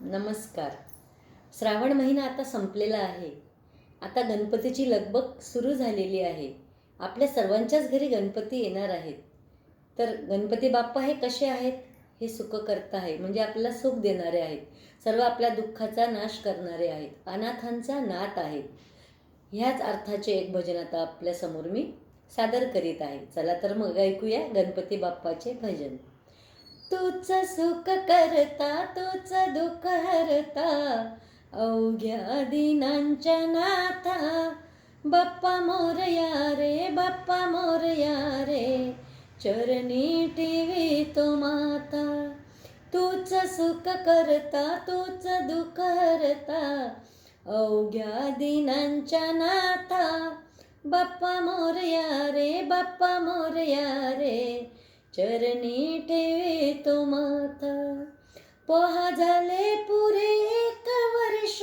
नमस्कार. श्रावण महिना आता संपलेला आहे. आता गणपतीची लगबग सुरू झालेली आहे. आपल्या सर्वांच्याच घरी गणपती येणार आहेत. तर गणपती बाप्पा हे कसे आहेत? हे सुख करता आहे. म्हणजे आपल्याला सुख देणारे आहेत. सर्व आपल्या दुःखाचा नाश करणारे आहेत. अनाथांचा नात आहेत ह्याच अर्थाचे एक भजन आता आपल्यासमोर मी सादर करीत आहे. चला तर मग ऐकूया गणपती बाप्पाचे भजन. तूच सुख करता तूच दुःख हरता. अवघ्या दिनांच्या नाथा बाप्पा मोरया रे बाप्पा मोरया रे. चरणी ठेवी तो माता तूच सुख करता तूच दुःख हरता. अवघ्या दिनांच्या नाथा बाप्पा मोरया रे बाप्पा मोरया रे. चरणी ठेवे तो माता. पोहा झाले पुरे एक वर्ष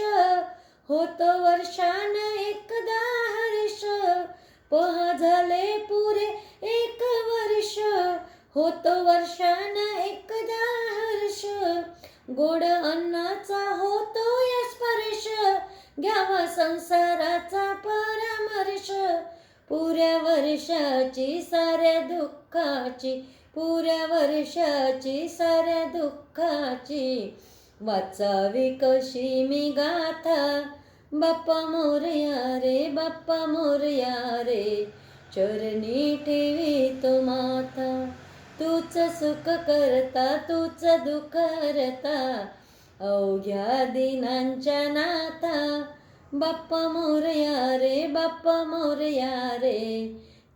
होत वर्षान एकदा हर्ष. पोहा झाले पुरे एक वर्ष होत वर्षान एकदा हर्ष. गोड अन्नाचा होतो या स्पर्श घ्यावा संसाराचा परामर्श. पुऱ्या वर्षाची साऱ्या दुःखाची पुऱ्या वर्षाची साऱ्या दुःखाची वाचावी कशी मी गाथा बाप्पा मोरया रे बाप्पा मोरया रे. चरणी ठेवी तो माथा तूच सुख करता तूच दुःख करता अवघ्या दिनांच्या नाथा बाप्पा मोरया रे बाप्पा मोरया रे.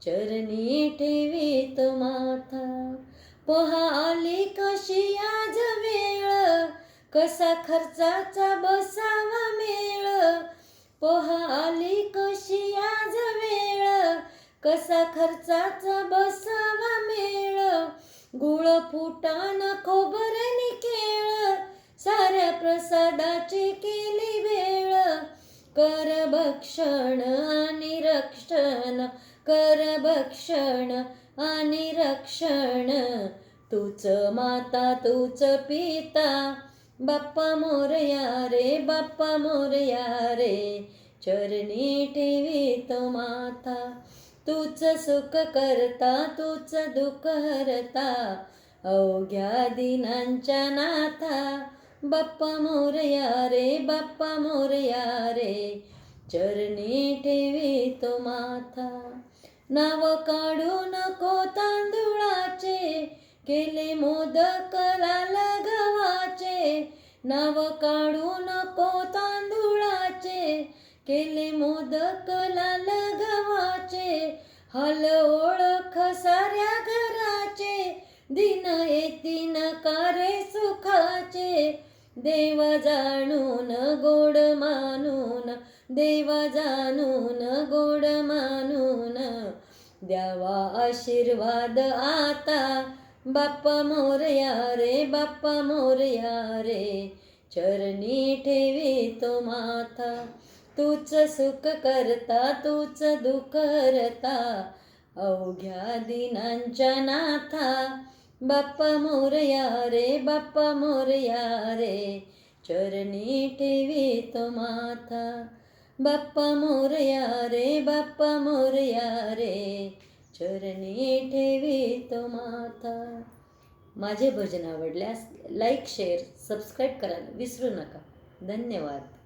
चरणी ठेवी तो पहाले पोहा आली कशी आज वेळ? कसा खर्चाचा बसावा मेळ? पोहा आली कशी आज वेळ? कसा खर्चाचा बसावा मेळ? गुळ फुटान खोबरनी केळ साऱ्या प्रसादाची केली वेळ. कर भक्षण आणि रक्षण कर भक्षण आणि रक्षण. तूच माता तूच पिता बाप्पा मोरया रे बाप्पा मोरया रे. चरणी ठेवी तो माता तूच सुख करता तूच दुःख हरता. अवघ्या दिनांच्या नाथा बाप्पा मोरया रे बाप्पा मोरया रे. चरणी ठेवी तो माथा नाव काढू नको ता केले मोदक लाल गव्हाचे. नाव काढू नको तांदुळाचे. केले मोदक लाल गव्हाचे. हल ओळख साऱ्या घराचे. दिन येतीन कारे सुखाचे. देव जाणून गोड मानून. देव जाणून गोड मानून. द्यावा आशीर्वाद आता. बाप्पा मोरया रे बाप्पा मोरया रे. चरणी ठेवी तो माथा तूच सुख करता तूच दुख करता अवघ्या दिनांच्या नाथा. बाप्पा मोरया रे बाप्पा मोरया रे. चरणी ठेवी तो माथा बाप्पा मोरया रे बाप्पा मोरया रे. चरणी ठेवी तो माथा माझे भजन आवडल्यास लाईक शेअर सबस्क्राईब करायला विसरू नका. धन्यवाद.